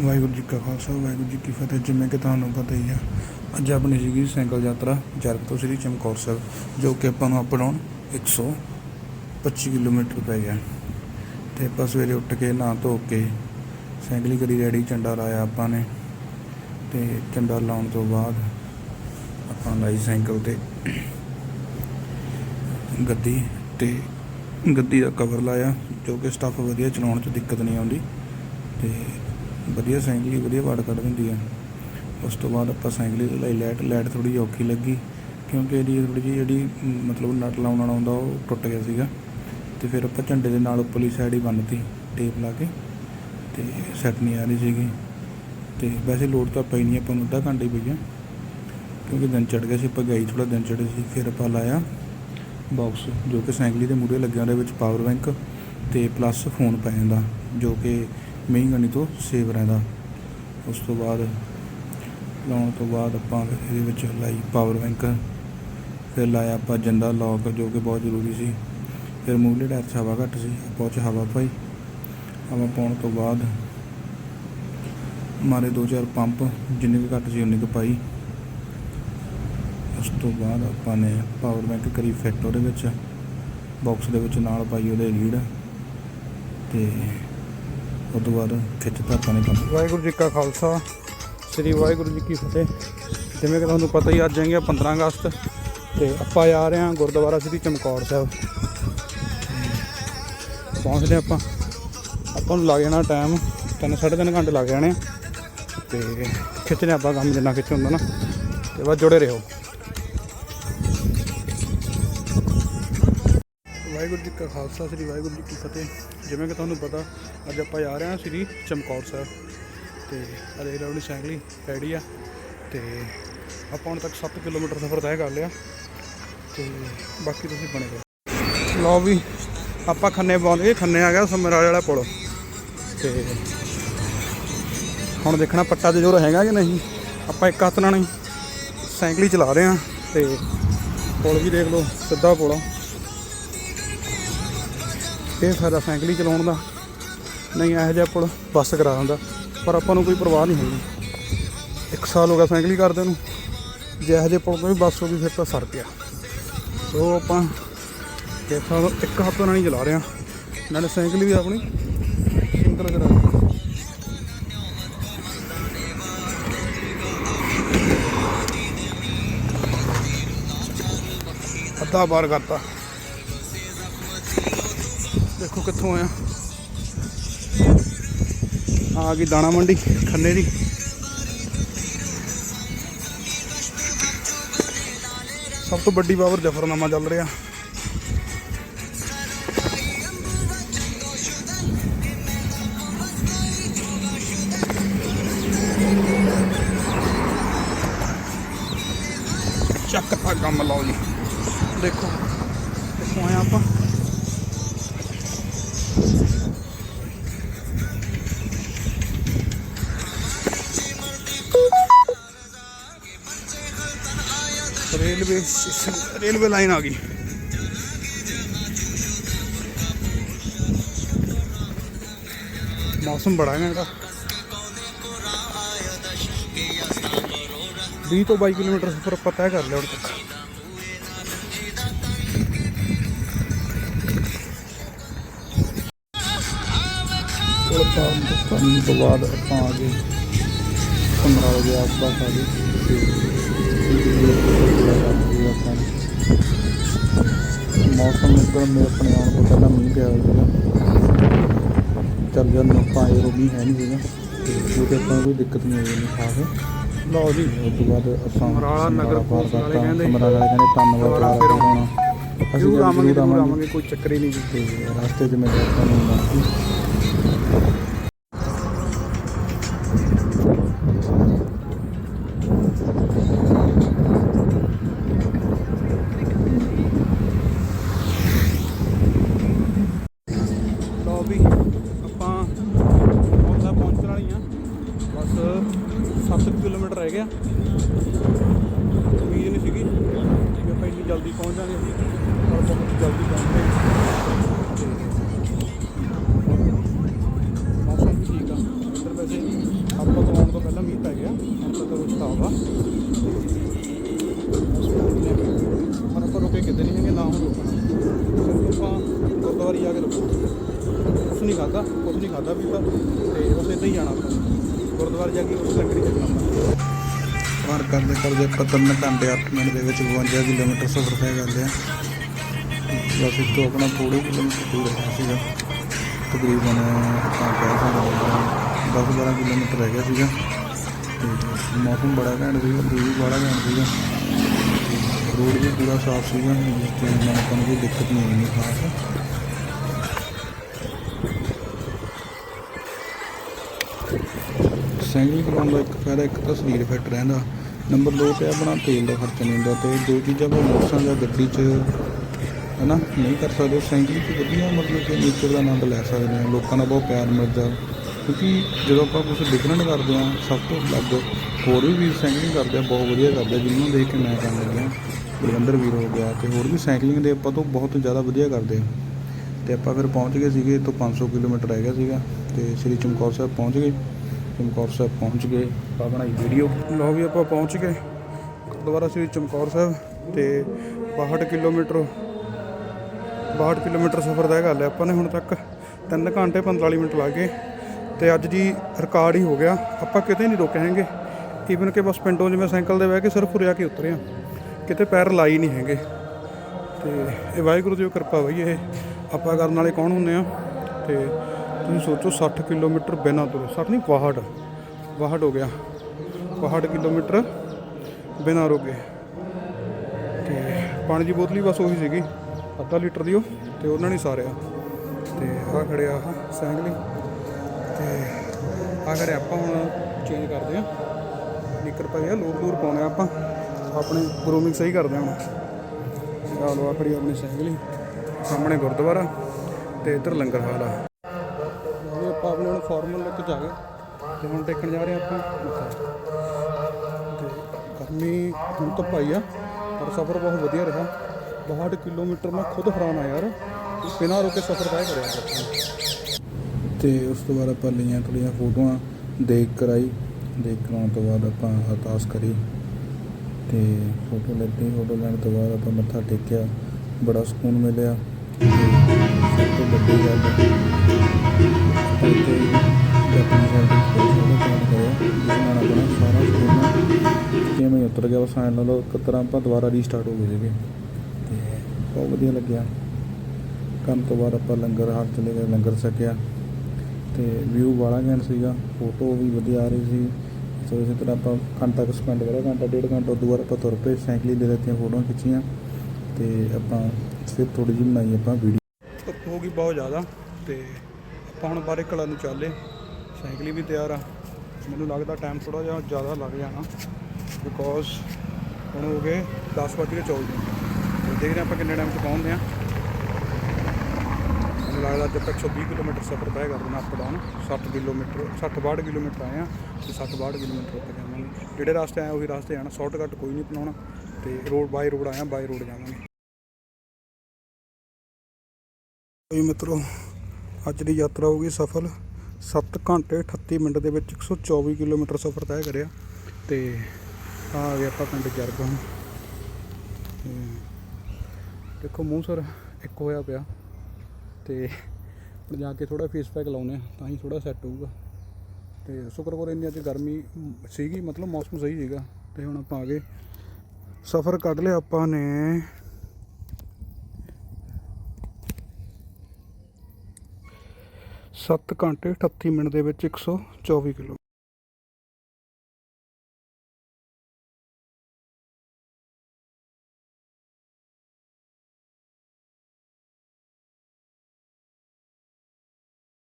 ਵਾਹਿਗੁਰੂ ਜੀ ਕਾ ਖਾਲਸਾ, ਵਾਹਿਗੁਰੂ ਜੀ ਕੀ ਫਤਿਹ। ਜਿਵੇਂ ਕਿ ਤੁਹਾਨੂੰ ਪਤਾ ਹੀ ਆ ਅੱਜ ਆਪਣੀ ਸੀਗੀ ਸਾਈਕਲ ਯਾਤਰਾ ਜਰਗ ਤੋਂ ਸ੍ਰੀ ਚਮਕੌਰ ਸਾਹਿਬ, ਜੋ ਕਿ ਆਪਾਂ ਨੂੰ ਅਪ ਡਾਊਨ 125 ਕਿਲੋਮੀਟਰ ਪੈ ਗਿਆ। ਤੇ ਆਪਾਂ ਸਵੇਰੇ ਉੱਠ ਕੇ ਨਹਾ ਧੋ ਕੇ ਸਾਈਕਲ ਕਰੀ, ਰੈਡੀ ਝੰਡਾ ਲਾਇਆ ਆਪਾਂ ਨੇ। ਤੇ ਝੰਡਾ ਲਾਉਣ ਤੋਂ ਬਾਅਦ ਆਪਾਂ ਲਾਈ ਸਾਈਕਲ ਤੇ ਗੱਦੀ ਤੇ ਗੱਦੀ ਦਾ ਕਵਰ ਲਾਇਆ, ਜੋ ਕਿ ਸਟੱਫ ਵਧੀਆ ਚਲਾਉਣ 'ਚ ਦਿੱਕਤ ਨਹੀਂ ਆਉਂਦੀ। ਤੇ ਵਧੀਆ ਸਾਈਕਲ ਵਧੀਆ ਵਾਟ ਕੱਢ ਦਿੰਦੀ ਆ। ਉਸ ਤੋਂ ਬਾਅਦ ਆਪਾਂ ਸਾਈਕਲ ਹੀ ਲਈ ਲਾਈਟ ਲਾਈਟ ਥੋੜੀ ਜਿਹੀ ਔਖੀ ਲੱਗੀ ਕਿਉਂਕਿ ਇਹਦੀ ਥੋੜੀ ਜਿਹੀ ਜਿਹੜੀ ਮਤਲਬ ਨਟ ਲਾਉਣ ਵਾਲਾ ਹੁੰਦਾ ਉਹ ਟੁੱਟ ਗਿਆ ਸੀਗਾ। ਤੇ ਫਿਰ ਆਪਾਂ ਝੰਡੇ ਦੇ ਨਾਲ ਉੱਪਰਲੀ ਸਾਈਡ ਹੀ ਬੰਨਤੀ, ਟੇਪ ਲਾ ਕੇ ਤੇ ਸੈੱਟ ਨਹੀਂ ਆ ਰਹੀ ਸੀਗੀ। ਤੇ ਵੈਸੇ ਲੋਡ ਤਾਂ ਪਈ ਨਹੀਂ, ਆਪਾਂ ਨੂੰ ਅੱਧਾ ਘੰਟੇ ਹੀ ਪਈ ਆ। ਕਿਉਂਕਿ ਦਿਨ ਚੜ ਗਿਆ ਸੀ, ਆਪਾਂ ਗਈ ਥੋੜਾ ਦਿਨ ਚੜੇ ਸੀ, ਫਿਰ ਆਪਾਂ ਲਾਇਆ ਬਾਕਸ ਜੋ ਕਿ ਸਾਈਕਲ ਦੇ ਮੂਹਰੇ ਲੱਗਿਆ ਉਹਦੇ ਵਿੱਚ ਪਾਵਰ ਬੈਂਕ ਤੇ ਪਲੱਸ ਫੋਨ ਪੈ ਜਾਂਦਾ, ਜੋ ਕਿ ਮਹਿੰਗੀ ਗਾਣੀ ਤੋਂ ਸੇਵ ਰਹਿੰਦਾ। ਉਸ ਤੋਂ ਬਾਅਦ ਲਾਉਣ ਤੋਂ ਬਾਅਦ ਆਪਾਂ ਇਹਦੇ ਵਿੱਚ ਲਾਈ ਪਾਵਰ ਬੈਂਕ ਫਿਰ ਲਾਇਆ ਆਪਾਂ ਜੰਦਾ ਲੌਕ ਜੋ ਕਿ ਬਹੁਤ ਜ਼ਰੂਰੀ ਸੀ। ਫਿਰ ਮੂਹਰੇ ਟਾਇਰ 'ਚ ਹਵਾ ਘੱਟ ਸੀ, ਆਪਾਂ ਉਹ 'ਚ ਹਵਾ ਪਾਈ। ਹਵਾ ਪਾਉਣ ਤੋਂ ਬਾਅਦ ਮਾਰੇ ਦੋ ਚਾਰ ਪੰਪ ਜਿੰਨੇ ਕੁ ਘੱਟ ਸੀ ਉਨੇ ਕੁ ਪਾਈ। ਉਸ ਤੋਂ ਬਾਅਦ ਆਪਾਂ ਨੇ ਪਾਵਰ ਬੈਂਕ ਕਰੀ ਫਿੱਟ ਉਹਦੇ ਵਿੱਚ। ਬਾਕਸ ਦੇ ਵਿੱਚ ਨਾਲ ਪਾਈ ਉਹਦੇ ਲੀਡ ਤੇ ਉਸ ਤੋਂ ਬਾਅਦ ਖਿੱਚਤਾ ਆਪਾਂ ਨੇ ਕੰਮ ਵਾਹਿਗੁਰੂ ਜੀ ਕਾ ਖਾਲਸਾ, ਸ੍ਰੀ ਵਾਹਿਗੁਰੂ ਜੀ ਕੀ ਫਤਿਹ। ਜਿਵੇਂ ਕਿ ਤੁਹਾਨੂੰ ਪਤਾ ਹੀ ਅੱਜ ਹੈਗੇ 15 ਅਗਸਤ ਤੇ ਆਪਾਂ ਆ ਰਹੇ ਹਾਂ ਗੁਰਦੁਆਰਾ ਸ੍ਰੀ ਚਮਕੌਰ ਸਾਹਿਬ। ਪਹੁੰਚਦੇ ਹਾਂ ਆਪਾਂ। ਆਪਾਂ ਨੂੰ ਲੱਗ ਜਾਣਾ ਟਾਈਮ ਤਿੰਨ, ਸਾਢੇ ਤਿੰਨ ਘੰਟੇ ਲੱਗ ਜਾਣੇ ਆ। ਤੇ ਖਿੱਚਣੇ ਆਪਾਂ ਕੰਮ ਜਿੰਨਾ ਖਿੱਚ ਹੁੰਦਾ ਨਾ। ਤੇ ਬਸ ਜੁੜੇ ਰਹੋ। ਵਾਹਿਗੁਰੂ ਜੀ ਕਾ ਖਾਲਸਾ, ਸ੍ਰੀ ਵਾਹਿਗੁਰੂ ਜੀ ਕੀ ਫਤਿਹ। ਜਿਵੇਂ ਕਿ ਤੁਹਾਨੂੰ ਪਤਾ, ਅੱਜ ਆਪਾਂ ਜਾ ਰਹੇ ਹਾਂ ਸ੍ਰੀ ਚਮਕੌਰ ਸਾਹਿਬ। ਤੇ ਅਰੇ ਰਵਣੀ ਸਾਈਕਲ ਰੈਡੀ ਆ। ਤੇ ਆਪਾਂ ਹੁਣ ਤੱਕ 7 ਕਿਲੋਮੀਟਰ ਸਫ਼ਰ ਤੈਅ ਕਰ ਲਿਆ। ਤੇ ਬਾਕੀ ਤੁਸੀਂ ਬਣੇ ਰਹੋ। ਲਓ ਵੀ, ਆਪਾਂ ਖੰਨੇ ਪਹੁੰਚ ਗਏ ਖੰਨੇ ਆ ਗਿਆ ਸਮਰਾਲੇ ਵਾਲਾ ਪੁਲ। ਤੇ ਹੁਣ ਦੇਖਣਾ ਪੱਟਾ ਤੇ ਜੋਰ ਹੈਗਾ ਕਿ ਨਹੀਂ। ਆਪਾਂ ਇੱਕ ਹੱਥ ਨਾਲ ਹੀ ਸਾਈਕਲ ਹੀ ਚਲਾ ਰਹੇ ਆ ਤੇ ਪੁਲ ਵੀ ਦੇਖ ਲਓ, ਸਿੱਧਾ ਪੁਲ ਆ। ਇਹ ਫਾਇਦਾ ਸਾਈਕਲ ਹੀ ਚਲਾਉਣ ਦਾ। ਨਹੀਂ, ਇਹੋ ਜਿਹਾ ਪੁਲ ਬੱਸ ਕਰਾ ਦਿੰਦਾ। ਪਰ ਆਪਾਂ ਨੂੰ ਕੋਈ ਪਰਵਾਹ ਨਹੀਂ ਹੈਗੀ ਇੱਕ ਸਾਲ ਹੋ ਗਿਆ ਸਾਈਕਲ ਹੀ ਕਰਦੇ ਨੂੰ। ਜੇ ਇਹੋ ਜਿਹੇ ਪੁਲ ਤੋਂ ਵੀ ਬੱਸ ਹੋ ਗਈ, ਫਿਰ ਤਾਂ ਸਰ ਗਿਆ ਸੋ ਆਪਾਂ ਦੇਖਾਂ ਇੱਕ ਹੱਥ ਨਾਲ ਹੀ ਚਲਾ ਰਹੇ ਆ ਨਾਲੇ ਸਾਈਕਲ ਵੀ ਆਪਣੀ ਸਿੰਗਲ ਕਰਾ ਅੱਧਾ ਬਾਰ ਕਰਤਾ। ਦੇਖੋ ਕਿੱਥੋਂ ਆਇਆ ਆ। ਗਈ ਦਾਣਾ ਮੰਡੀ, ਖੰਨੇ ਦੀ। ਸਭ ਤੋਂ ਵੱਡੀ ਬਾਬਰ ਜਫਰਨਾਮਾ ਚੱਲ ਰਿਹਾ। ਚੱਕ ਤਾ ਕੰਮ ਲਾਓ ਜੀ। ਦੇਖੋ, ਕਿੱਥੋਂ ਆਇਆ ਆਪਾਂ। ਰੇਲਵੇ ਰੇਲਵੇ ਲਾਈਨ ਆ ਗਈ। ਮੌਸਮ ਬੜਾ ਹੈ ਇਹਦਾ। 20 ਤੋਂ 22 ਕਿਲੋਮੀਟਰ ਸਫ਼ਰ ਪਤਾ ਤੈਅ ਕਰ ਲਿਆ ਹੁਣ ਤੱਕ ਪਾਰ ਕਰਨ ਤੋਂ ਬਾਅਦ ਆਪਾਂ ਆ ਗਏ ਸਮਰਾਲੇ ਦੇ ਆਸ-ਪਾਸ ਆ ਗਏ ਆਪਾਂ ਮੌਸਮ ਇੱਕਦਮ ਮੇਰੇ ਆਪਣੇ ਆਉਣ ਤੋਂ ਪਹਿਲਾਂ ਮੀਂਹ ਪਿਆ ਹੋਇਆ ਚੱਲ ਜਨ ਆਪਾਂ ਆਏ ਰੋਮੀ ਹੈ ਨਹੀਂ ਸੀਗਾ ਉਹਦੇ ਆਪਾਂ ਕੋਈ ਦਿੱਕਤ ਨਹੀਂ ਹੋਈ ਨਹੀਂ ਖਾਸ ਲਓ ਜੀ ਉਸ ਤੋਂ ਬਾਅਦ ਆਪਾਂ ਸਮਰਾਲਾ ਨਗਰ ਪੁਲਿਸ ਵਾਲੇ। ਕਹਿੰਦੇ ਸਮਰਾਲਾ ਵਾਲੇ ਕਹਿੰਦੇ ਧੰਨਵਾਦ ਕਰਾ ਫਿਰ ਆਉਣਾ। ਅਸੀਂ ਜ਼ਰੂਰ ਆਵਾਂਗੇ ਕੋਈ ਚੱਕਰ ਹੀ ਨਹੀਂ ਜੀ ਰਸਤੇ 'ਚ ਮੈਂ ਦੱਸਦਾ ਨਹੀਂ ਵੀ ਆਪਾਂ ਪਹੁੰਚਦਾ ਪਹੁੰਚਣ ਵਾਲੀ ਆ ਬਸ 7 ਕਿਲੋਮੀਟਰ ਰਹਿ ਗਿਆ। ਉਮੀਦ ਨਹੀਂ ਸੀਗੀ ਕਿ ਆਪਾਂ ਇੰਨੀ ਜਲਦੀ ਪਹੁੰਚ ਜਾਾਂਗੇ ਪਰ ਬਹੁਤ ਜਲਦੀ ਪਹੁੰਚ ਗਏ। ਪਤਾ ਕੁਝ ਨਹੀਂ ਖਾਦਾ ਪੀਤਾ ਤੇ। ਬਸ ਇੱਦਾਂ ਹੀ ਜਾਣਾ ਗੁਰਦੁਆਰੇ ਜਾ ਕੇ ਉਸ ਲੰਗੜੀ ਚੱਕਣਾ ਪਾਰ ਕਰਦੇ ਕਰਦੇ ਆਪਾਂ ਤਿੰਨ ਘੰਟੇ 8 ਮਿੰਟ ਦੇ ਵਿੱਚ 52 ਕਿਲੋਮੀਟਰ ਸਫ਼ਰ ਤੈਅ ਕਰ ਲਿਆ। ਬਸ ਇੱਥੋਂ ਆਪਣਾ ਥੋੜੇ ਕਿਲੋਮੀਟਰ ਦੂਰ ਹੈ ਸੀਗਾ। ਤਕਰੀਬਨ ਆਪਾਂ ਕਹਿ ਸਕਦੇ ਹਾਂ 10 12 ਕਿਲੋਮੀਟਰ ਰਹਿ ਗਿਆ ਸੀਗਾ। ਤੇ ਮੌਸਮ ਬੜਾ ਘੈਂਟ ਸੀਗਾ ਵਿਊ ਵੀ ਬੜਾ ਘੈਂਟ ਸੀਗਾ। ਰੋਡ ਵੀ ਪੂਰਾ ਸਾਫ਼ ਸੀਗਾ, ਜਿਸ ਤੇ ਨਾਲ ਨੂੰ ਕੋਈ ਦਿੱਕਤ ਨਹੀਂ ਆਈ ਖਾਸ। ਸਾਈਕਲਿੰਗ ਕਰਾਉਣ ਦਾ ਇੱਕ ਫਾਇਦਾ, ਇੱਕ ਤਾਂ ਸਰੀਰ ਫਿੱਟ ਰਹਿੰਦਾ। ਨੰਬਰ 2 ਤੇ ਆਪਣਾ ਤੇਲ ਦਾ ਖਰਚਾ ਨਹੀਂ ਹੁੰਦਾ ਤੇ ਦੋ ਚੀਜ਼ਾਂ ਆਪਾਂ ਮੋਟਰਸਾਈਕਲ ਜਾਂ ਗੱਡੀ 'ਚ ਹਨਾ, ਨਹੀਂ ਕਰ ਸਕਦੇ ਸਾਈਕਲਿੰਗ 'ਚ ਵਧੀਆ ਮਤਲਬ ਕਿ ਨੇਚਰ ਦਾ ਆਨੰਦ ਲੈ ਸਕਦੇ ਹਾਂ। ਲੋਕਾਂ ਦਾ ਬਹੁਤ ਪਿਆਰ ਮਿਲਦਾ। ਕਿਉਂਕਿ ਜਦੋਂ ਆਪਾਂ ਕੁਝ ਡਿਫਰੈਂਟ ਕਰਦੇ ਹਾਂ, ਸਭ ਤੋਂ ਅਲੱਗ ਹੋਰ ਵੀ ਵੀਰ ਸਾਈਕਲਿੰਗ ਕਰਦੇ ਆ, ਬਹੁਤ ਵਧੀਆ ਕਰਦੇ ਆ, ਜਿਹਨੂੰ ਦੇਖ ਕੇ ਮੈਂ ਕਰਨ ਲੱਗਿਆ। ਬਲਵਿੰਦਰ ਵੀਰ ਹੋ ਗਿਆ ਤੇ ਹੋਰ ਵੀ ਸਾਈਕਲਿੰਗ ਦੇ ਆਪਾਂ ਤੋਂ ਬਹੁਤ ਜ਼ਿਆਦਾ ਵਧੀਆ ਕਰਦੇ ਆ। ਤੇ ਆਪਾਂ ਫਿਰ ਪਹੁੰਚ ਗਏ ਸੀਗੇ, ਇੱਥੋਂ 500 ਕਿਲੋਮੀਟਰ ਰਹਿ ਗਿਆ ਸੀਗਾ ਤੇ ਸ੍ਰੀ ਚਮਕੌਰ ਸਾਹਿਬ ਪਹੁੰਚ ਗਏ। ਚਮਕੌਰ ਸਾਹਿਬ ਪਹੁੰਚ ਗਏ ਆਪਾਂ ਬਣਾਈ ਵੀਡੀਓ ਲਓ ਵੀ ਆਪਾਂ ਪਹੁੰਚ ਗਏ ਗੁਰਦੁਆਰਾ ਸ੍ਰੀ ਚਮਕੌਰ ਸਾਹਿਬ ਤੇ 62 ਕਿਲੋਮੀਟਰ 62 ਕਿਲੋਮੀਟਰ ਸਫ਼ਰ ਦਾ ਗੱਲ ਹੈ। ਆਪਾਂ ਨੇ ਹੁਣ ਤੱਕ 3 ਘੰਟੇ 45 ਮਿੰਟ ਲੱਗ ਗਏ ਤੇ ਅੱਜ ਜੀ ਰਿਕਾਰਡ ਹੀ ਹੋ ਗਿਆ। ਆਪਾਂ ਕਿਤੇ ਨਹੀਂ ਰੁਕੇ ਹੈਗੇ। ਈਵਨ ਕਿ ਬਸ ਪਿੰਡੋਂ ਜਿਵੇਂ ਸਾਈਕਲ ਤੇ ਬਹਿ ਕੇ ਸਿਰਫ ਉਰਿਆ ਕੇ ਉਤਰੇ ਆ ਕਿਤੇ ਪੈਰ ਲਾਈ ਨਹੀਂ ਹੈਗੇ। ਤੇ ਇਹ ਵਾਹਿਗੁਰੂ ਦੀ ਕਿਰਪਾ ਹੋਈ ਇਹ ਆਪਾਂ ਕਰਨ ਵਾਲੇ ਕੌਣ ਹੁੰਦੇ ਆ ਤੇ ਤੁਸੀਂ ਸੋਚੋ 60 ਕਿਲੋਮੀਟਰ ਬਿਨਾਂ ਤੁਰੇ 60 ਨਹੀਂ 62 62 ਹੋ ਗਿਆ। 62 ਕਿਲੋਮੀਟਰ ਬਿਨਾਂ ਰੁਕੇ। ਤੇ ਪਾਣੀ ਦੀ ਬੋਤਲ ਹੀ ਬਸ ਉਹੀ ਸੀਗੀ। ਅੱਧਾ ਲੀਟਰ ਦੀ ਉਹ, ਤੇ ਉਹਨਾਂ ਨੇ ਸਾਰਿਆ। ਤੇ ਆ ਖੜਿਆ ਆਹ ਸਾਈਕਲਿੰਗ ਤੇ ਆ ਖੜੇ ਆਪਾਂ ਹੁਣ ਚੇਂਜ ਕਰਦੇ ਆ ਨਿੱਕਰ ਪਏ ਆ ਲੋਰ ਲੋਰ ਪਾਉਣੇ ਆਪਾਂ। ਆਪਣੀ ਗਰੂਮਿੰਗ ਸਹੀ ਕਰਦੇ ਹਾਂ ਹੁਣ। ਆ ਲੋ ਆਖੜੀ ਆਪਣੀ ਸਾਈਕਲਿੰਗ ਸਾਹਮਣੇ ਗੁਰਦੁਆਰਾ ਤੇ ਇੱਧਰ ਲੰਗਰ ਹਾਲ ਆ। ਫਾਰਮਲ ਲੁੱਕ ਚ ਆ ਗਏ ਤੇ ਹੁਣ ਟੇਕਣ ਜਾ ਰਹੇ ਆਪਾਂ ਮੱਥਾ। ਤੇ ਗਰਮੀ ਹੁਣ ਤਾਂ ਭਾਈ ਆ, ਪਰ ਸਫ਼ਰ ਬਹੁਤ ਵਧੀਆ ਰਿਹਾ। 62 ਕਿਲੋਮੀਟਰ ਮੈਂ ਖੁਦ ਹੈਰਾਨ ਆ ਯਾਰ ਬਿਨਾਂ ਰੁਕੇ ਸਫ਼ਰ ਤੈਅ ਕਰਿਆ ਆਪਾਂ ਤੇ ਉਸ ਤੋਂ ਬਾਅਦ ਆਪਾਂ ਲਈਆਂ ਥੋੜ੍ਹੀਆਂ ਫੋਟੋਆਂ, ਦੇਖ ਕਰਾਈ। ਦੇਖ ਕਰਾਉਣ ਤੋਂ ਬਾਅਦ ਆਪਾਂ ਅਰਦਾਸ ਕਰੀ। ਤੇ ਫੋਟੋ ਲੈਤੀ, ਫੋਟੋ ਲੈਣ ਤੋਂ ਬਾਅਦ ਆਪਾਂ ਮੱਥਾ ਟੇਕਿਆ। ਬੜਾ ਸਕੂਨ ਮਿਲਿਆ। ਸਭ ਤੋਂ ਵੱਡੀ ਗੱਲ, ਇੱਥੇ ਕਿਵੇਂ ਉਤਰ ਗਿਆ ਬਸ ਐਂ ਲਾ ਇੱਕ ਤਰ੍ਹਾਂ ਆਪਾਂ ਦੁਬਾਰਾ ਰੀਸਟਾਰਟ ਹੋ ਗਏ ਸੀਗੇ ਤੇ ਬਹੁਤ ਵਧੀਆ ਲੱਗਿਆ ਕੰਮ ਤੋਂ ਬਾਅਦ ਆਪਾਂ ਲੰਗਰ ਹਾਲ ਚਲੇ ਗਏ ਲੰਗਰ ਛਕਿਆ ਤੇ ਵਿਊ ਵਾਲਾ ਘੈਂਟ ਸੀਗਾ ਫੋਟੋ ਵੀ ਵਧੀਆ ਆ ਰਹੀ ਸੀ ਸੋ ਇਸੇ ਤਰ੍ਹਾਂ ਆਪਾਂ ਘੰਟਾ ਕੁ ਸਪੈਂਡ ਕਰਿਆ ਘੰਟਾ ਡੇਢ ਘੰਟਾ ਉਦੋਂ ਬਾਅਦ ਆਪਾਂ ਤੁਰ ਪਏ ਸਾਈਕਲ ਦੇ ਦਿੱਤੀਆਂ ਫੋਟੋਆਂ ਖਿੱਚੀਆਂ ਤੇ ਆਪਾਂ ਫਿਰ ਥੋੜੀ ਜਿਹੀ ਬਣਾਈ ਆਪਾਂ ਵੀਡੀਓ ਹੋ ਗਈ ਬਹੁਤ ਜ਼ਿਆਦਾ ਤੇ ਆਪਾਂ ਹੁਣ ਬਾਰੇ ਕਲਾ ਨੂੰ ਚੱਲੇ ਸਾਈਕਲ ਵੀ ਤਿਆਰ ਆ। ਮੈਨੂੰ ਲੱਗਦਾ ਟਾਈਮ ਥੋੜਾ ਜਿਹਾ ਜ਼ਿਆਦਾ ਲੱਗ ਜਾਣਾ ਬਿਕੋਜ਼ ਹੁਣ ਹੋ ਗਏ 10 ਵਜੇ ਕੇ 24 ਮਿੰਟ। ਤੇ ਦੇਖਦੇ ਹਾਂ ਆਪਾਂ ਕਿੰਨੇ ਟਾਈਮ 'ਚ ਪਹੁੰਚਦੇ ਆ ਮੈਨੂੰ ਲੱਗਦਾ ਅੱਜ ਤੱਕ 120 ਕਿਲੋਮੀਟਰ ਸਫ਼ਰ ਤੈਅ ਕਰ ਦੇਣਾ ਅਪ ਡਾਊਨ 60 ਕਿਲੋਮੀਟਰ 60 62 ਕਿਲੋਮੀਟਰ ਆਏ ਆ ਤੇ 60 62 ਕਿਲੋਮੀਟਰ ਉੱਤੇ ਜਾਵਾਂਗੇ। ਜਿਹੜੇ ਰਸਤੇ ਆਏ ਉਹੀ ਰਸਤੇ ਆਣਾ ਸ਼ਾਰਟਕਟ ਕੋਈ ਨਹੀਂ ਅਪਣਾਉਣਾ ਤੇ ਰੋਡ ਬਾਈ ਰੋਡ ਆਇਆ ਬਾਈ ਰੋਡ ਜਾਵਾਂਗੇ। ਕੋਈ ਮਿੱਤਰੋ, ਅੱਜ ਦੀ ਯਾਤਰਾ ਹੋ ਗਈ ਸਫਲ। 7 ਘੰਟੇ 38 ਮਿੰਟ ਦੇ ਵਿੱਚ 124 ਕਿਲੋਮੀਟਰ ਸਫ਼ਰ ਤੈਅ ਕਰਿਆ ਤੇ ਆ ਗਏ ਆਪਾਂ ਪਿੰਡ ਜਰਗਾ ਤੇ ਦੇਖੋ ਮੂੰਹ ਸਰ ਇੱਕ ਹੋਇਆ ਪਿਆ ਤੇ ਜਾ ਕੇ ਥੋੜਾ ਫੇਸ ਪੈਕ ਲਾਉਨੇ ਤਾਂ ਹੀ ਥੋੜਾ ਸੈੱਟ ਹੋਊਗਾ। ਤੇ ਸ਼ੁਕਰ ਇੰਨੀ ਅੱਜ ਗਰਮੀ ਸੀਗੀ, ਮਤਲਬ ਮੌਸਮ ਸਹੀ ਸੀਗਾ। ਤੇ ਹੁਣ ਆਪਾਂ ਆ ਗਏ। ਸਫ਼ਰ ਕੱਢ ਲਿਆ ਆਪਾਂ ਨੇ। ਸੱਤ ਘੰਟੇ 38 ਮਿੰਟ ਦੇ ਵਿੱਚ 124 ਕਿਲੋਮੀਟਰ